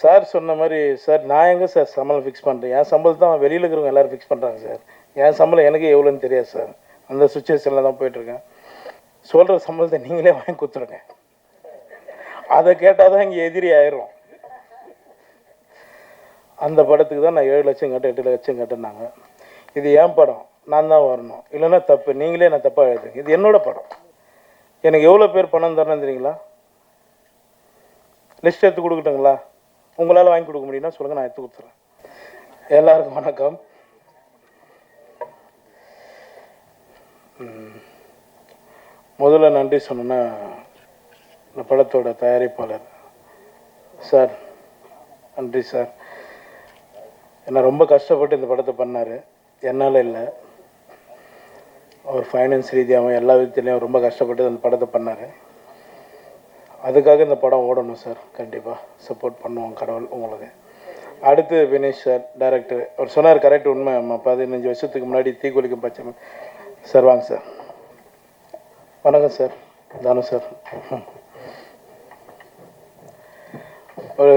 Sir சொன்ன மாதிரி sir நான் எங்கே சார் சம்பளம் ஃபிக்ஸ் பண்ணுறேன் என் சம்பளத்தை தான் வெளியில் இருக்கிறவங்க எல்லோரும் ஃபிக்ஸ் பண்ணுறாங்க சார். என் சம்பளம் எனக்கு எவ்வளோன்னு தெரியாது சார். அந்த சுச்சுவேஷனில் தான் போயிட்டுருக்கேன். சொல்கிற சம்பளத்தை நீங்களே வாங்கி கொடுத்துருங்க. அதை கேட்டால் தான் இங்கே எதிரி ஆயிரும். அந்த படத்துக்கு தான் நான் ஏழு லட்சம் கட்ட எட்டு லட்சம் கட்டினாங்க. இது என் படம்? நான் தான் வரணும். இல்லைன்னா தப்பு. நீங்களே நான் தப்பாக எழுதுங்க இது என்னோடய படம். எனக்கு எவ்வளோ பேர் பணம் தரணும் தெரியுங்களா? லிஸ்ட் எடுத்து கொடுக்கட்டுங்களா? உங்களால் வாங்கி கொடுக்க முடியும்னா சொல்லுங்கள் நான் எடுத்து கொடுத்துறேன். எல்லாருக்கும் வணக்கம். முதல்ல நன்றி சொன்னேன்னா இந்த படத்தோட தயாரிப்பாளர் சார் நன்றி சார். என்ன ரொம்ப கஷ்டப்பட்டு இந்த படத்தை பண்ணார். என்னால் இல்லை. அவர் ஃபைனான்ஸ் ரீதியாகவும் எல்லா விதத்துலேயும் ரொம்ப கஷ்டப்பட்டு அந்த படத்தை பண்ணார். அதுக்காக இந்த படம் ஓடணும் சார் கண்டிப்பாக சப்போர்ட் பண்ணுவோம் கடவுள் உங்களுக்கு. அடுத்து வினேஷ் சார் டேரக்டர் அவர் சொன்னார் கரெக்ட் உண்மை. நம்ம பதினஞ்சு வருஷத்துக்கு முன்னாடி தீக்குளிக்கும் பச்சை சார் வாங்க சார் வணக்கம் சார் தானு சார் ஒரு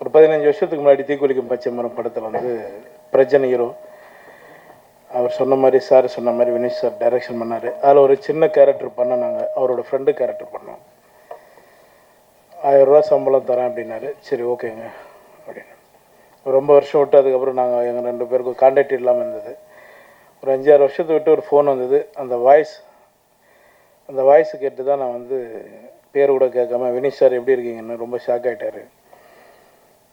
ஒரு பதினஞ்சு வருஷத்துக்கு முன்னாடி தீக்குளிக்கும் பச்சை மரம் படத்தில் வந்து பிரஜன் ஹீரோ அவர் சொன்ன மாதிரி சார் சொன்ன மாதிரி வினேஷ் சார் டைரக்ஷன் பண்ணார். அதில் ஒரு சின்ன கேரக்டர் பண்ணோம் நாங்கள் அவரோட ஃப்ரெண்டு கேரக்டர் பண்ணோம். ஆயிரம் ரூபா சம்பளம் தரேன் அப்படின்னாரு. சரி ஓகேங்க. அப்படின்னு. ரொம்ப வருஷம் விட்டு அதுக்கப்புறம் நாங்கள் எங்கள் ரெண்டு பேருக்கும் கான்டாக்ட் இல்லாமல் இருந்தது. ஒரு அஞ்சாறு வருஷத்தை விட்டு ஒரு ஃபோன் வந்தது. அந்த வாய்ஸ் அந்த வாய்ஸ் கேட்டு தான் நான் வந்து பேர் கூட கேட்காம வினிஷ் சார் எப்படி இருக்கீங்கன்னு? ரொம்ப ஷாக் ஆகிட்டார்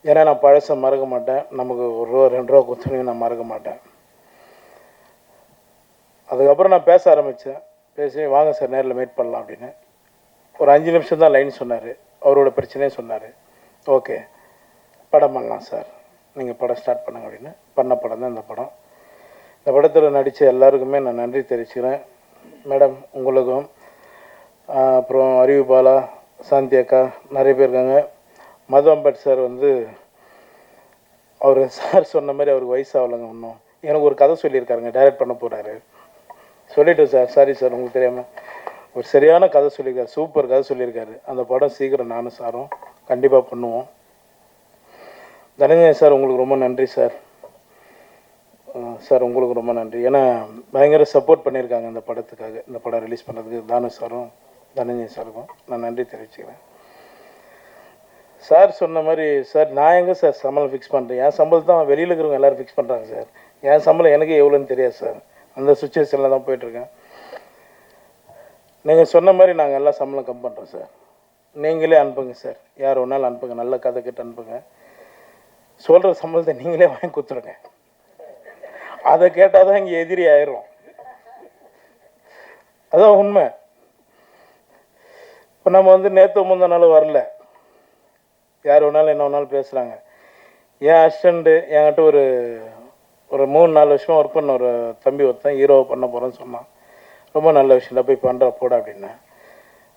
ஏன்னா நான் பழசை மறக்க மாட்டேன். நமக்கு ஒரு ரூபா ரெண்டு ரூபா கொடுத்துருங்க நான் மறக்க மாட்டேன். அதுக்கப்புறம் நான் பேச ஆரம்பித்தேன் பேசி வாங்க சார் நேரில் மீட் பண்ணலாம் அப்படின்னு. ஒரு அஞ்சு நிமிஷம் தான் லைன் சொன்னார். அவரோட பிரச்சனையும் சொன்னார். ஓகே படம் பண்ணலாம் சார். நீங்கள் படம் ஸ்டார்ட் பண்ணுங்க அப்படின்னு. பண்ண படம் தான் இந்த படம். இந்த படத்தில் நடித்த எல்லாருக்குமே நான் நன்றி தெரிவிச்சுக்கிறேன். மேடம் உங்களுக்கும் அப்புறம் அறிவு பாலா சாந்தி அக்கா நிறைய பேர் இருக்காங்க. மது அம்பட் சார் வந்து அவர் சார் சொன்ன மாதிரி அவருக்கு வயசு இன்னும். எனக்கு ஒரு கதை சொல்லியிருக்காருங்க டைரக்ட் பண்ண போகிறாரு சொல்லிட்டேன் சார் சாரி சார் உங்களுக்கு தெரியாமல் ஒரு சரியான கதை சொல்லியிருக்காரு சூப்பர் கதை சொல்லியிருக்காரு. அந்த படம் சீக்கிரம் நானும் சாரும் கண்டிப்பாக பண்ணுவோம். தனஞ்சயன் சார் உங்களுக்கு ரொம்ப நன்றி சார். சார் உங்களுக்கு ரொம்ப நன்றி. ஏன்னா பயங்கர சப்போர்ட் பண்ணியிருக்காங்க இந்த படத்துக்காக. இந்த படம் ரிலீஸ் பண்ணுறதுக்கு தானு சாரும் தனஞ்சயன் சாருக்கும் நான் நன்றி தெரிவிச்சுக்கிறேன். சார் சொன்ன மாதிரி சார் நான் எங்கே சார் சம்பளம் ஃபிக்ஸ் பண்ணுறேன் என் சம்பளத்தை தான் வெளியில் இருக்கிறவங்க எல்லோரும் ஃபிக்ஸ் பண்ணுறாங்க சார். என் சம்பளம் எனக்கு எவ்வளோன்னு தெரியாது சார். அந்த சுச்சுவேஷனில் தான் போயிட்டுருக்கேன் நீங்கள் சொன்ன மாதிரி நாங்கள் எல்லாம் சம்பளம் கம் பண்ணுறோம் சார். நீங்களே அனுப்புங்க சார். யார் வேணாலும் அனுப்புங்க. நல்ல கதை கிட்ட அனுப்புங்க. சொல்கிற சம்பளத்தை நீங்களே வாங்கி கொடுத்துருங்க. அதை கேட்டால் தான் இங்கே எதிரி ஆயிரும். அதான் உண்மை. இப்போ நம்ம வந்து நேற்று முந்தின நாள் வரல. யார் வேணாலும் என்ன வேணாலும் பேசுகிறாங்க என் அசிஸ்டண்ட்டு என்கிட்ட ஒரு ஒரு மூணு நாலு வருஷமாக ஒர்க் பண்ண ஒரு தம்பி ஒருத்தன் ஹீரோவை பண்ண போகிறேன்னு சொன்னான். ரொம்ப நல்ல விஷயம் போய் பண்ணுற போட அப்படின்னா.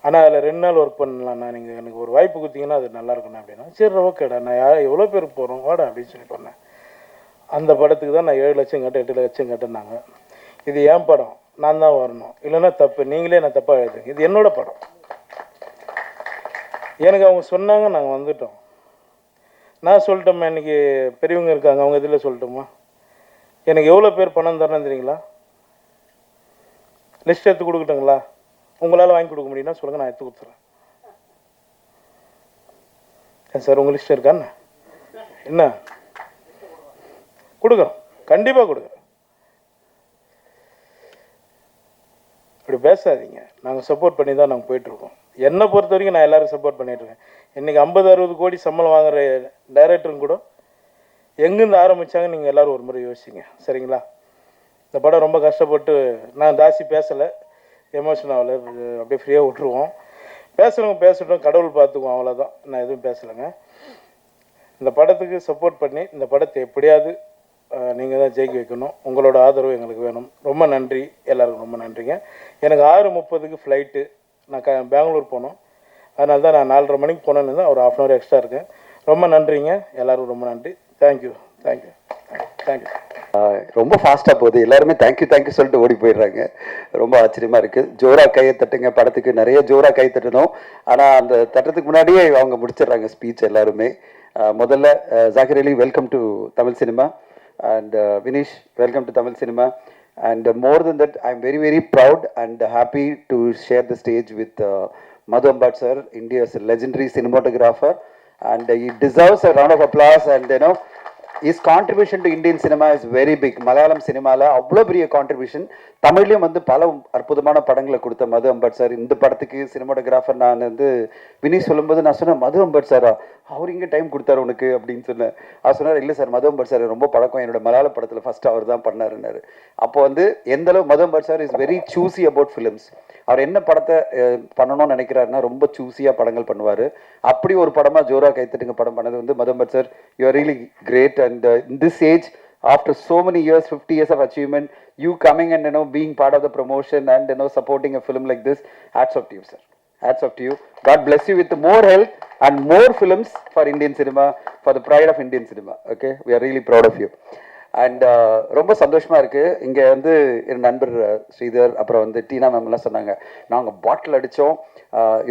ஆனால் அதில் ரெண்டு நாள் ஒர்க் பண்ணலாம்ண்ணா நீங்கள் எனக்கு ஒரு வாய்ப்பு கொடுத்தீங்கன்னா அது நல்லா இருக்குண்ணா அப்படின்னா சரி ஓகேடா நான் யார் எவ்வளோ பேர் போகிறோம் வாடா அப்படின்னு சொல்லி பண்ணேன். அந்த படத்துக்கு தான் நான் ஏழு லட்சம் கட்ட எட்டு லட்சம் கட்டினாங்க. இது என் படம்? நான் தான் வரணும். இல்லைன்னா தப்பு. நீங்களே நான் தப்பாக எழுதுங்க இது என்னோடய படம். எனக்கு அவங்க சொன்னாங்க நாங்கள் வந்துட்டோம். நான் சொல்லிட்டோம்மா இன்னைக்கு பெரியவங்க இருக்காங்க அவங்க இதில் சொல்லட்டுமா? எனக்கு எவ்வளோ பேர் பணம் தரணும் தெரியுங்களா? லிஸ்ட் எடுத்து கொடுக்கட்டுங்களா? உங்களால் வாங்கி கொடுக்க முடியும்னா சொல்லுங்கள் நான் எடுத்து கொடுத்துறேன். ஏன் சார் உங்கள் லிஸ்ட் இருக்காண்ணா என்ன? கொடுக்குறோம் கண்டிப்பாக கொடுக்குறோம் இப்படி பேசாதீங்க. நாங்கள் சப்போர்ட் பண்ணி தான் நாங்கள் போயிட்டுருக்கோம். என்னை பொறுத்த வரைக்கும் நான் எல்லாரும் சப்போர்ட் பண்ணிட்டுருக்கேன் இன்றைக்கி ஐம்பது அறுபது கோடி சம்பளம் வாங்குற டைரக்டரும் கூட எங்கேருந்து ஆரம்பித்தாங்க நீங்கள் எல்லோரும் ஒரு முறை யோசிங்க. சரிங்களா? இந்த படம் ரொம்ப கஷ்டப்பட்டு நான் ஜாஸ்தி பேசலை. எமோஷன் ஆகலை. அப்படியே ஃப்ரீயாக விட்டுருவோம். பேசுகிறவங்க பேசட்டும் கடவுள் பார்த்துக்குவோம் அவ்வளோதான் நான் எதுவும் பேசலைங்க. இந்த படத்துக்கு சப்போர்ட் பண்ணி இந்த படத்தை எப்படியாவது நீங்கள் தான் ஜெயிக்க வைக்கணும். உங்களோட ஆதரவு எங்களுக்கு வேணும். ரொம்ப நன்றி. எல்லாருக்கும் ரொம்ப நன்றிங்க. எனக்கு ஆறு முப்பதுக்கு ஃப்ளைட்டு நான் க பெங்களூர் போகணும் அதனால தான் நான் நாலரை மணிக்கு போனேன்னு தான் ஒரு ஆஃப் அன் ஹவர் எக்ஸ்ட்ரா இருக்கேன். ரொம்ப நன்றிங்க. எல்லோரும் ரொம்ப நன்றி. தேங்க்யூ தேங்க்யூ தேங்க்யூ ரொம்ப ஃபாஸ்ட்டாக போகுது. எல்லாருமே தேங்க்யூ தேங்க்யூ சொல்லிட்டு ஓடி போயிடுறாங்க. ரொம்ப ஆச்சரியமா இருக்குது ஜோரா கையை தட்டுங்க. படத்துக்கு நிறைய ஜோராக கை தட்டணும். ஆனால் அந்த தட்டத்துக்கு முன்னாடியே அவங்க முடிச்சிடுறாங்க ஸ்பீச் எல்லாருமே. முதல்ல Zakir Ali welcome to Tamil cinema and Vinish welcome to Tamil cinema and more than that I am very very proud and happy to share the stage with Madhu Ambat sir India's legendary cinematographer. And he deserves a of applause and and you is contribution to Indian cinema is very big Malayalam சினிமாவில் அவ்வளோ பெரிய contribution தமிழ்லையும் வந்து பல அற்புதமான படங்களை கொடுத்த மது Ambat sir. இந்த படத்துக்கு சினிமாட்டோகிராஃபர் நான் வந்து வினி சொல்லும்போது நான் சொன்னேன் மது அம்பட் சாரா அவர் இங்கே டைம் கொடுத்தாரு உனக்கு? அப்படின்னு சொன்னேன். அவர் சொன்னார் இல்லை சார் மது அம்பட் சார் ரொம்ப பழக்கம். என்னோட மலையாள படத்தில் ஃபர்ஸ்ட் அவர் தான் பண்ணாருன்னாரு. அப்போ வந்து எந்த அளவு Madhu Ambat sir is very choosy about films அவர் என்ன படத்தை பண்ணணும்னு நினைக்கிறாருன்னா ரொம்ப சூசியாக படங்கள் பண்ணுவார். அப்படி ஒரு படமாக ஜோரா கைத்தட்டுங்க படம் பண்ணது வந்து Madhu Ambat sir. You're really great and uh, in this age, after so many years, 50 years of achievement, you coming and you know being part of the promotion and you know supporting a film like this, hats off to you, sir. Hats off to you. God bless you with more health and more films for Indian cinema, for the pride of Indian cinema. Okay, we are really proud of you. And uh, ரொம்ப சந்தோஷமாக இருக்குது இங்கே வந்து என் நண்பர் ஸ்ரீதர் அப்புறம் வந்து டீனா ma'am எல்லாம் சொன்னாங்க. நாங்கள் பாட்டில் அடித்தோம்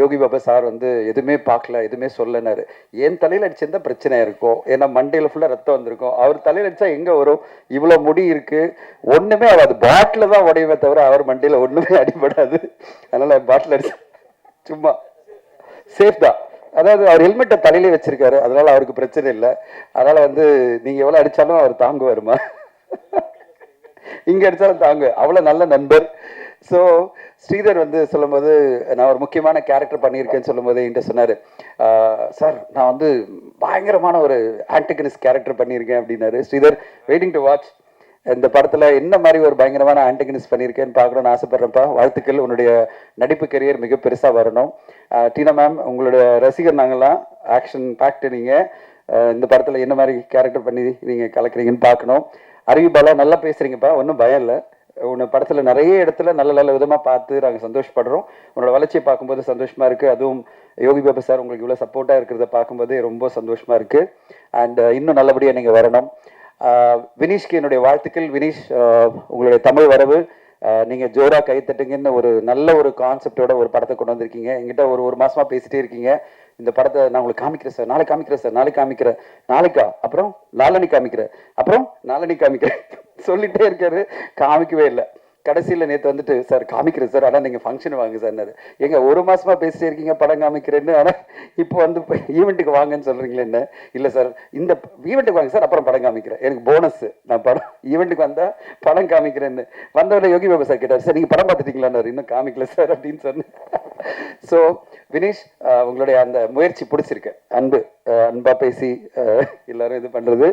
யோகி பாபா சார் வந்து எதுவுமே பார்க்கல எதுவுமே சொல்லனாரு என் தலையில் அடிச்சிருந்தா பிரச்சனை இருக்கும். ஏன்னா மண்டையில் ஃபுல்லாக ரத்தம் வந்திருக்கும். அவர் தலையில் அடித்தா எங்கே வரும்? இவ்வளோ முடி இருக்குது ஒன்றுமே அவர் ஆகாது. பாட்டில் தான் உடையவே தவிர அவர் மண்டையில் ஒன்றுமே அடிபடாது. அதனால் பாட்டில் அடிச்சு சும்மா சேஃப் தான். அதாவது அவர் ஹெல்மெட்டை தலையிலே வச்சிருக்காரு. அதனால அவருக்கு பிரச்சனை இல்லை. அதனால வந்து நீங்க எவ்வளவு அடிச்சாலும் அவர் தாங்குவாருமா? இங்க அடிச்சாலும் தாங்க. அவ்வளவு நல்ல நண்பர். ஸோ ஸ்ரீதர் வந்து சொல்லும்போது நான் ஒரு முக்கியமான கேரக்டர் பண்ணியிருக்கேன்னு சொல்லும்போது என்கிட்ட சொன்னாரு. சார் நான் வந்து பயங்கரமான ஒரு ஆன்டிகனிஸ் கேரக்டர் பண்ணியிருக்கேன் அப்படின்னாரு. ஸ்ரீதர் வெயிட்டிங் டு வாட்ச் இந்த படத்தில் என்ன மாதிரி ஒரு பயங்கரமான ஆண்டகனிஸ் பண்ணியிருக்கேன்னு பார்க்கணும்னு ஆசைப்பட்றேன்ப்பா வாழ்த்துக்கள். உன்னுடைய நடிப்பு கரியர் மிக பெருசாக வரணும். டீனா மேம் உங்களுடைய ரசிகர் நாங்கள்லாம் ஆக்ஷன் பேக்டு நீங்கள் இந்த படத்தில் என்ன மாதிரி கேரக்டர் பண்ணி நீங்கள் கலக்குறீங்கன்னு பார்க்கணும். அறிவிப்பாலா நல்லா பேசுகிறீங்கப்பா ஒன்றும் பயம் இல்லை. உன்னை படத்தில் நிறைய இடத்துல நல்ல நல்ல விதமாக பார்த்து நாங்கள் சந்தோஷப்படுறோம். உன்னோட வளர்ச்சியை பார்க்கும்போது சந்தோஷமாக இருக்கு. அதுவும் யோகி பாபு சார் உங்களுக்கு இவ்வளோ சப்போர்ட்டாக இருக்கிறத பார்க்கும்போது ரொம்ப சந்தோஷமாக இருக்கு. அண்ட் இன்னும் நல்லபடியாக நீங்கள் வரணும். வினீஷ்க்கு என்னுடைய வாழ்த்துக்கள். வினீஷ் உங்களுடைய தமிழ் வரவு நீங்கள் ஜோரா கைத்தட்டுங்கன்னு ஒரு நல்ல ஒரு கான்செப்டோட ஒரு படத்தை கொண்டு வந்திருக்கீங்க. என்கிட்ட ஒரு ஒரு மாசமா பேசிட்டே இருக்கீங்க. இந்த படத்தை நான் உங்களுக்கு காமிக்கிறேன் சார். நாளைக்கு காமிக்கிறேன் சார். நாளைக்கு காமிக்கிறேன். நாளைக்கா? அப்புறம் நாளனி காமிக்கிறேன். அப்புறம் நாளனி காமிக்கிறேன். சொல்லிட்டே இருக்காரு. காமிக்கவே இல்லை. கடைசியில் நேற்று வந்துட்டு சார் காமிக்கிறேன் சார். ஆனால் நீங்கள் ஃபங்க்ஷன் வாங்க சார் எங்க ஒரு மாசமா பேசிட்டே இருக்கீங்க. படம் காமிக்கிறேன்னு. ஆனால் இப்போ வந்து ஈவெண்ட்டுக்கு வாங்கன்னு சொல்றீங்களே என்ன? இல்லை சார். இந்த ஈவெண்ட்டுக்கு வாங்க சார். அப்புறம் படம் காமிக்கிறேன். எனக்கு போனஸ் நான் படம் ஈவெண்ட்டுக்கு வந்தால் படம் காமிக்கிறேன்னு. வந்தவரை யோகி பாபா சார் கேட்டார். சார் நீங்கள் படம் பார்த்துட்டீங்களான்னாரு. இன்னும் காமிக்கல சார். அப்படின்னு சொன்னேன் ஸோ வினீஷ் uh, உங்களுடைய அந்த முயற்சி பிடிச்சிருக்கு. அன்பு uh, அன்பா பேசி uh, எல்லாரும் இது பண்றது.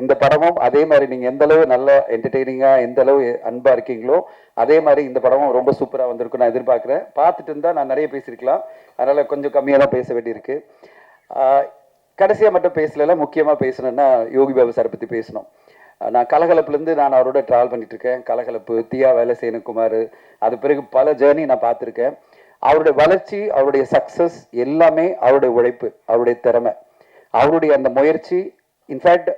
இந்த படமும் அதே மாதிரி நீங்க எந்த அளவு நல்ல என்டர்டெய்னிங்கா எந்த அளவு அன்பா இருக்கீங்களோ அதே மாதிரி இந்த படமும் ரொம்ப சூப்பரா வந்திருக்கும் நான் எதிர்பார்க்கிறேன். பார்த்துட்டு இருந்தா நான் நிறைய பேசியிருக்கலாம். அதனால கொஞ்சம் கம்மியா தான் பேச வேண்டியிருக்கு. கடைசியா மட்டும் பேசல முக்கியமா பேசணும்னா யோகி பாபு சார் பத்தி பேசணும். நான் கலகலப்புலேருந்து நான் அவரோட ட்ராவல் பண்ணிட்டு இருக்கேன். கலகலப்பு தியா வேலை குமார். அது பிறகு பல ஜேர்னி நான் பார்த்துருக்கேன். அவருடைய வளர்ச்சி அவருடைய சக்சஸ் எல்லாமே அவருடைய உழைப்பு அவருடைய திறமை. அவருடைய அந்த முயற்சி இன்ஃபேக்ட்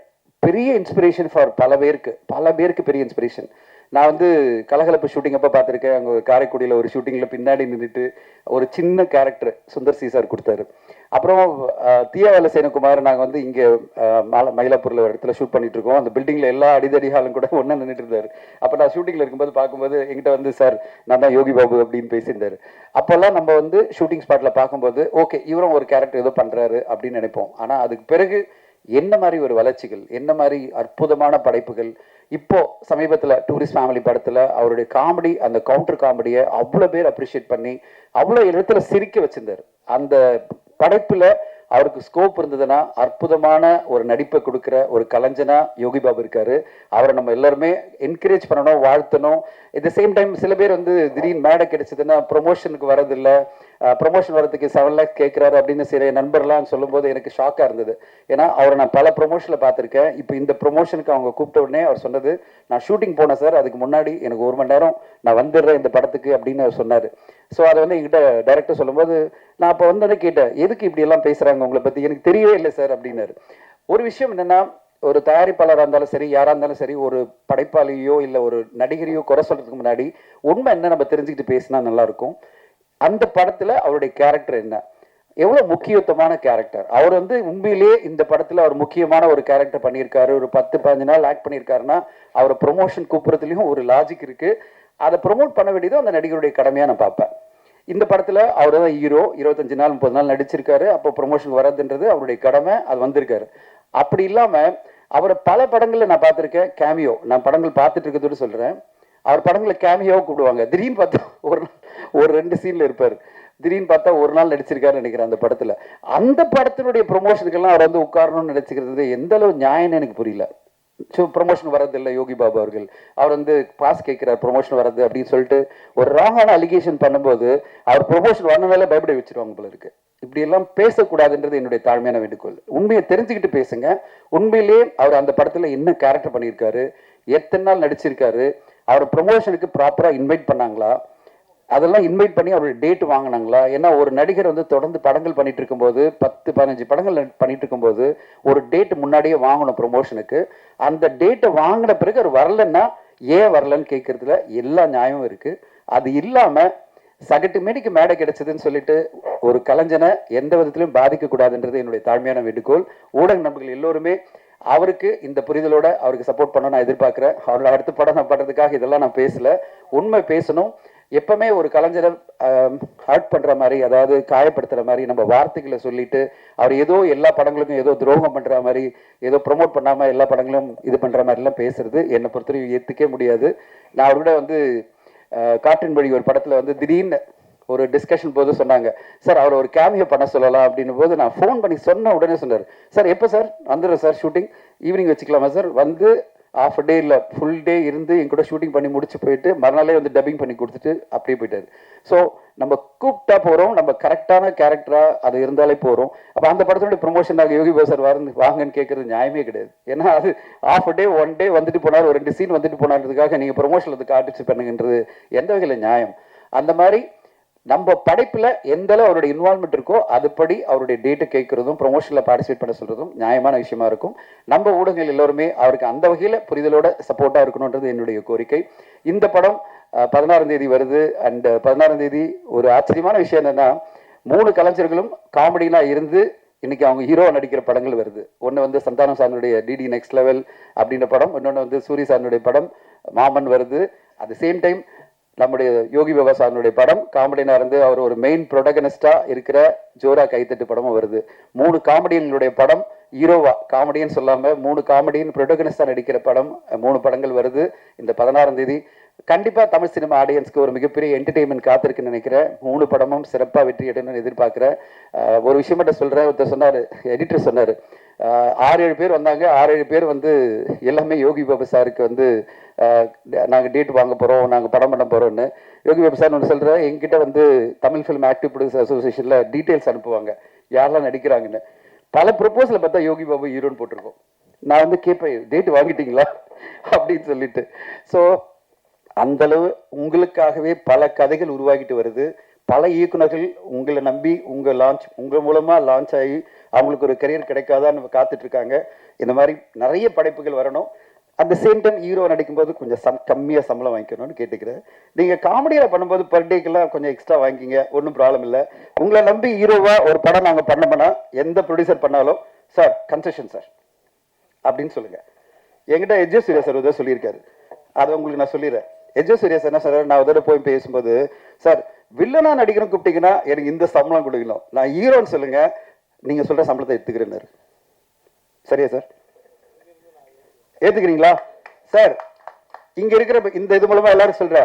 பெரிய இன்ஸ்பிரேஷன் ஃபார் பல பேருக்கு பல பேருக்கு பெரிய இன்ஸ்பிரேஷன் நான் வந்து கலகலப்பு ஷூட்டிங் அப்போ பார்த்துருக்கேன்? அங்கே காரைக்குடியில் ஒரு ஷூட்டிங்கில் பின்னாடி நின்றுட்டு ஒரு சின்ன கேரக்டர் சுந்தர் சி சார் கொடுத்தாரு. அப்புறம் அஹ், சேனகுமார் நாங்கள் வந்து இங்கே மயிலாப்பூரில் ஒரு இடத்துல ஷூட் பண்ணிட்டு இருக்கோம். அந்த பில்டிங்கில் எல்லா அடிதடி ஹாலும் கூட ஒன்றா நின்றுட்டு இருந்தார். அப்போ நான் ஷூட்டிங்கில் இருக்கும்போது பார்க்கும்போது எங்கிட்ட வந்து சார் நான் தான் யோகி பாபு அப்படின்னு பேசியிருந்தாரு. அப்போல்லாம் நம்ம வந்து ஷூட்டிங் ஸ்பாட்டில் பார்க்கும்போது ஓகே இவரும் ஒரு கேரக்டர் ஏதோ பண்ணுறாரு அப்படின்னு நினைப்போம். ஆனால் அதுக்கு பிறகு என்ன மாதிரி ஒரு வளர்ச்சிகள் என்ன மாதிரி அற்புதமான படைப்புகள் இப்போ சமீபத்தில் டூரிஸ்ட் ஃபேமிலி படத்தில் அவருடைய காமெடி அந்த கவுண்டர் காமெடியை அவ்வளோ பேர் அப்ரிஷியேட் பண்ணி அவ்வளோ இடத்துல சிரிக்க வச்சிருந்தார். அந்த படைப்பில் அவருக்கு ஸ்கோப் இருந்ததுன்னா அற்புதமான ஒரு நடிப்பை கொடுக்குற ஒரு கலைஞனா யோகி பாபு இருக்காரு. அவரை நம்ம எல்லாருமே என்கரேஜ் பண்ணணும் வாழ்த்தணும். At சேம் டைம் சில பேர் வந்து திடீர்னு மேடை கிடைச்சதுன்னா ப்ரொமோஷனுக்கு வரதில்லை ப்ரொமோஷன் வரதுக்கு செவன் லேக் கேட்குறாரு அப்படின்னு சில நண்பர்லாம் சொல்லும்போது எனக்கு ஷாக்காக இருந்தது. ஏன்னா அவரை நான் பல ப்ரொமோஷனில் பார்த்துருக்கேன். இப்போ இந்த ப்ரொமோஷனுக்கு அவங்க கூப்பிட்ட உடனே அவர் சொன்னது நான் ஷூட்டிங் போனேன் சார் அதுக்கு முன்னாடி எனக்கு ஒரு மணி நேரம் நான் வந்துடுறேன் இந்த படத்துக்கு அப்படின்னு அவர் சொன்னார். ஸோ அதை வந்து என்கிட்ட டைரக்டர் சொல்லும்போது நான் அப்போ வந்தோடனே கேட்டேன் எதுக்கு இப்படி எல்லாம் பேசுகிறாங்க உங்களை பற்றி எனக்கு தெரியவே இல்லை சார் அப்படின்னாரு. ஒரு விஷயம் என்னன்னா ஒரு தயாரிப்பாளராக இருந்தாலும் சரி யாராக இருந்தாலும் சரி ஒரு படைப்பாளியோ இல்லை ஒரு நடிகரையோ குறை சொல்றதுக்கு முன்னாடி உண்மை என்ன நம்ம தெரிஞ்சுக்கிட்டு பேசினா நல்லா இருக்கும். அந்த படத்தில் அவருடைய கேரக்டர் என்ன? எவ்வளோ முக்கியத்துவமான கேரக்டர் அவர் வந்து உண்மையிலேயே இந்த படத்தில் அவர் முக்கியமான ஒரு கேரக்டர் பண்ணியிருக்காரு. ஒரு பத்து பதினஞ்சு நாள் ஆக்ட் பண்ணியிருக்காருன்னா அவரை ப்ரொமோஷன் கூப்பிட்றதுலையும் ஒரு லாஜிக் இருக்குது அதை ப்ரொமோட் பண்ண வேண்டியதும் அந்த நடிகருடைய கடமையாக நான் பார்ப்பேன். இந்த படத்தில் அவர் தான் ஹீரோ இருபத்தஞ்சு நாள் முப்பது நாள் நடிச்சிருக்காரு. அப்போ ப்ரொமோஷன் வர்றதுன்றது அவருடைய கடமை அது வந்திருக்காரு. அப்படி இல்லாமல் அவரை பல படங்களில் நான் பார்த்துருக்கேன். கேமியோ நான் படங்கள் பார்த்துட்டு இருக்கிறதோடு சொல்கிறேன் அவர் படங்களை கேமியோவை கூப்பிடுவாங்க. திடீர்னு பார்த்தா ஒரு நாள் ஒரு ரெண்டு சீனில் இருப்பார். திடீர்னு பார்த்தா ஒரு நாள் நடிச்சிருக்காருன்னு நினைக்கிறேன் அந்த படத்துல. அந்த படத்தினுடைய ப்ரொமோஷனுக்கெல்லாம் அவர் வந்து உட்காரணும்னு நினச்சிக்கிறது எந்த அளவு நியாயம்னு எனக்கு புரியல. ஸோ ப்ரொமோஷன் வரதில்லை யோகி பாபு அவர்கள். அவர் வந்து பாஸ் கேட்கிறார் ப்ரொமோஷன் வரது அப்படின்னு சொல்லிட்டு ஒரு ராங்கான அலிகேஷன் பண்ணும்போது அவர் ப்ரொமோஷன் வரணும்னால பயப்பட வச்சிருவாங்க போல இருக்கு. இப்படியெல்லாம் பேசக்கூடாதுன்றது என்னுடைய தாழ்மையான வேண்டுகோள். உண்மையை தெரிஞ்சுக்கிட்டு பேசுங்க. உண்மையிலேயே அவர் அந்த படத்தில் என்ன கேரக்டர் பண்ணியிருக்காரு? எத்தனை நாள் நடிச்சிருக்காரு? அவர் ப்ரொமோஷனுக்கு ப்ராப்பராக இன்வைட் பண்ணாங்களா? அதெல்லாம் இன்வைட் பண்ணி அவருடைய டேட் வாங்கினாங்களா? ஏன்னா ஒரு நடிகர் வந்து தொடர்ந்து படங்கள் பண்ணிட்டு இருக்கும்போது பத்து பதினஞ்சு படங்கள் பண்ணிட்டு இருக்கும்போது ஒரு டேட் முன்னாடியே வாங்கணும் ப்ரொமோஷனுக்கு அந்த டேட்டை வாங்கின பிறகு அவர் வரலன்னா ஏன் வரலன்னு கேட்கறதுல எல்லா நியாயமும் இருக்கு. அது இல்லாம சகட்டு மேடிக்கு மேடை கிடைச்சதுன்னு சொல்லிட்டு ஒரு கலைஞனை எந்த விதத்திலும் பாதிக்க கூடாதுன்றது என்னுடைய தாழ்மையான வேண்டுகோள். ஊடக நண்பர்கள் எல்லோருமே அவருக்கு இந்த புரிதலோட அவருக்கு சப்போர்ட் பண்ண நான் எதிர்பார்க்கிறேன். அவரோட அடுத்த படம் நான் பண்றதுக்காக இதெல்லாம் நான் பேசல. உண்மை பேசணும். எப்பவுமே ஒரு கலைஞரை ஹர்ட் பண்ற மாதிரி அதாவது காயப்படுத்துற மாதிரி நம்ம வார்த்தைகளை சொல்லிட்டு அவர் ஏதோ எல்லா படங்களுக்கும் ஏதோ துரோகம் பண்ற மாதிரி ஏதோ ப்ரோமோட் பண்ணாம எல்லா படங்களும் இது பண்ற மாதிரி எல்லாம் பேசுறது என்னை பொறுத்தவரைக்கும் ஏத்துக்கே முடியாது. நான் அவரோட வந்து காற்றின் வழி ஒரு படத்துல வந்து திடீர்னு ஒரு டிஸ்கஷன் போது சொன்னாங்க சார் அவர் ஒரு கேமியோ பண்ண சொல்லலாம் அப்படின்னும் போது நான் ஃபோன் பண்ணி சொன்ன உடனே சொன்னார் சார் எப்போ சார்? வந்துடுறேன் சார் ஷூட்டிங் ஈவினிங் வச்சுக்கலாமா சார்? வந்து ஆஃப் டே இல்லை ஃபுல் டே இருந்து என் கூட ஷூட்டிங் பண்ணி முடிச்சு போயிட்டு மறுநாளே வந்து டப்பிங் பண்ணி கொடுத்துட்டு அப்படியே போயிட்டார். ஸோ நம்ம கூப்பிட்டா போகிறோம் நம்ம கரெக்டான கேரக்டராக அது இருந்தாலே போகிறோம் அப்போ அந்த படத்தோட ப்ரொமோஷன் நாங்கள் யோகி பாசர் சார் வாங்கன்னு கேட்குறது நியாயமே கிடையாது. ஏன்னா அது ஆஃப் டே ஒன் டே வந்துட்டு போனார் ஒரு ரெண்டு சீன் வந்துட்டு போனான்றதுக்காக நீங்கள் ப்ரொமோஷனில் அது காட்டுச்சு பண்ணுங்கன்றது எந்த வகையில் நியாயம்? அந்த மாதிரி நம்ம படைப்பில் எந்த அளவு அவருடைய இன்வால்மெண்ட் இருக்கோ அதுபடி அவருடைய டேட்டு கேட்குறதும் ப்ரொமோஷனில் பார்ட்டிசிபேட் பண்ண சொல்கிறதும் நியாயமான விஷயமா இருக்கும். நம்ம ஊடகங்கள் எல்லோருமே அவருக்கு அந்த வகையில் புரிதலோட சப்போர்ட்டாக இருக்கணுன்றது என்னுடைய கோரிக்கை. இந்த படம் பதினாறாம் தேதி வருது. அண்ட் பதினாறாம் தேதி ஒரு ஆச்சரியமான விஷயம் என்னென்னா மூணு கலைஞர்களும் காமெடியெலாம் இருந்து இன்னைக்கு அவங்க ஹீரோ நடிக்கிற படங்கள் வருது. ஒன்று வந்து சந்தானம் சாரனுடைய டிடி நெக்ஸ்ட் லெவல் அப்படின்ற படம் இன்னொன்று வந்து சூரிய சாரனுடைய படம் மாமன் வருது. அட் சேம் டைம் நம்முடைய யோகி பாபா படம் காமெடினா இருந்து அவர் ஒரு மெயின் ப்ரொடகனிஸ்டா இருக்கிற ஜோரா கைத்தட்டு படமும் வருது. மூணு காமெடியனுடைய படம் ஹீரோவா காமெடின்னு சொல்லாம மூணு காமெடியின் ப்ரொடகனிஸ்டா நடிக்கிற படம் மூணு படங்கள் வருது இந்த பதினாறாம் தேதி. கண்டிப்பா தமிழ் சினிமா ஆடியன்ஸ்க்கு ஒரு மிகப்பெரிய என்டர்டெயின்மெண்ட் காத்திருக்குன்னு நினைக்கிறேன் மூணு படமும் சிறப்பாக வெற்றி எடுன்னு எதிர்பார்க்குறேன் ஒரு விஷயம் மட்டும் சொல்றேன் ஒருத்தர் சொன்னார் எடிட்டர் சொன்னார் ஆறு ஏழு பேர் வந்தாங்க. ஆறு ஏழு பேர் வந்து எல்லாமே யோகி பாபு சாருக்கு வந்து நாங்கள் டேட் வாங்க போகிறோம் நாங்கள் படம் பண்ண போகிறோம்னு யோகி பாபு சார் ஒன்று சொல்கிற எங்கிட்ட வந்து தமிழ் ஃபிலிம் ஆக்டிவ் ப்ரொடியூசர் அசோசியேஷனில் டீட்டெயில்ஸ் அனுப்புவாங்க. யாரெல்லாம் நடிக்கிறாங்கன்னு. பல ப்ரொபோசல பார்த்தா யோகி பாபு ஹீரோன்னு போட்டிருக்கோம். நான் வந்து கேட்பேன் டேட் வாங்கிட்டீங்களா? அப்படின்னு சொல்லிட்டு. ஸோ அந்தளவு உங்களுக்காகவே பல கதைகள் உருவாகிட்டு வருது. பல இயக்குனர்கள் உங்களை நம்பி உங்க லான்ச் உங்க மூலமா லான்ச் ஆகி அவங்களுக்கு ஒரு கரியர் கிடைக்காதான்னு காத்துட்டு இருக்காங்க இந்த மாதிரி நிறைய படைப்புகள் வரணும். அந்த சேம் டைம் ஹீரோ நடிக்கும்போது கொஞ்சம் சம் கம்மியாக சம்பளம் வாங்கிக்கணும்னு கேட்டுக்கிறேன். நீங்கள் காமெடியில் பண்ணும்போது பர் டேக்கெல்லாம் கொஞ்சம் எக்ஸ்ட்ரா வாங்கிக்கிங்க ஒன்றும் ப்ராப்ளம் இல்லை. உங்களை நம்பி ஹீரோவா ஒரு படம் நாங்கள் பண்ணோம்னா எந்த ப்ரொடியூசர் பண்ணாலும் சார் கன்செஷன் சார் அப்படின்னு சொல்லுங்க. என்கிட்ட எஜ்ஜோ சூர்யா சார் உதவி சொல்லியிருக்காரு. அதை உங்களுக்கு நான் சொல்லிடுறேன். எஜோ சீரியஸ் என்ன சார்? நான் உதவி போய் பேசும்போது சார் வில்லனா நடிக்கணும் கூப்பிட்டீங்கன்னா எனக்கு இந்த சம்பளம் கொடுக்கணும். நான் ஹீரோன்னு சொல்லுங்க. நீங்க சொல்ற சம்பளத்தை எடுத்துக்கிறேன்னாரு. சரியா சார்? ஏத்துக்கிறீங்களா? சார் இங்க இருக்கிற இந்த இது மூலமா எல்லாரும் சொல்ற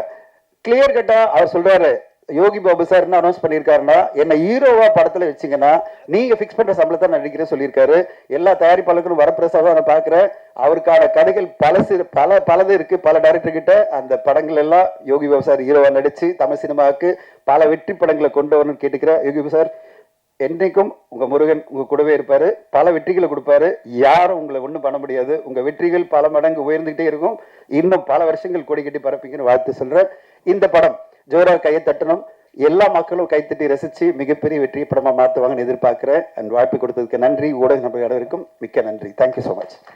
கிளியர் கட்டா அவர் சொல்றாரு. யோகி பாபு சார் என்ன அனௌன்ஸ் பண்ணியிருக்காருன்னா என்ன ஹீரோவா படத்துல வச்சீங்கன்னா நீங்க ஃபிக்ஸ் பண்ற சம்பளத்தை நான் நடிக்கிறேன் சொல்லியிருக்காரு. எல்லா தயாரிப்பாளர்களும் வரப்பிரசாதம் நான் பாக்குறேன் அவருக்கான கதைகள் பல சிறு பல பலது இருக்கு. பல டைரக்டர் கிட்ட அந்த படங்கள் எல்லாம் யோகி பாபு சார் ஹீரோவா நடிச்சு தமிழ் சினிமாவுக்கு பல வெற்றி படங்களை கொண்டு வரணும்னு கேட்டுக்கிறேன் யோகி பாபு சார் என்றைக்கும் உங்க முருகன் உங்க கூடவே இருப்பாரு. பல வெற்றிகளை கொடுப்பாரு. யாரும் உங்களை ஒண்ணும் பண்ண முடியாது. உங்க வெற்றிகள் பல மடங்கு உயர்ந்துகிட்டே இருக்கும். இன்னும் பல வருஷங்கள் கொடி கட்டி பரப்பிங்கன்னு வாழ்த்து சொல்றேன். இந்த படம் ஜோரா கையை தட்டணும். எல்லா மக்களும் கைத்தட்டி ரசிச்சு மிகப்பெரிய வெற்றி படமா மாத்துவாங்கன்னு எதிர்பார்க்கிறேன். அண்ட் வாய்ப்பு கொடுத்ததுக்கு நன்றி. ஊடக நபர்கள் மிக்க நன்றி. Thank you so much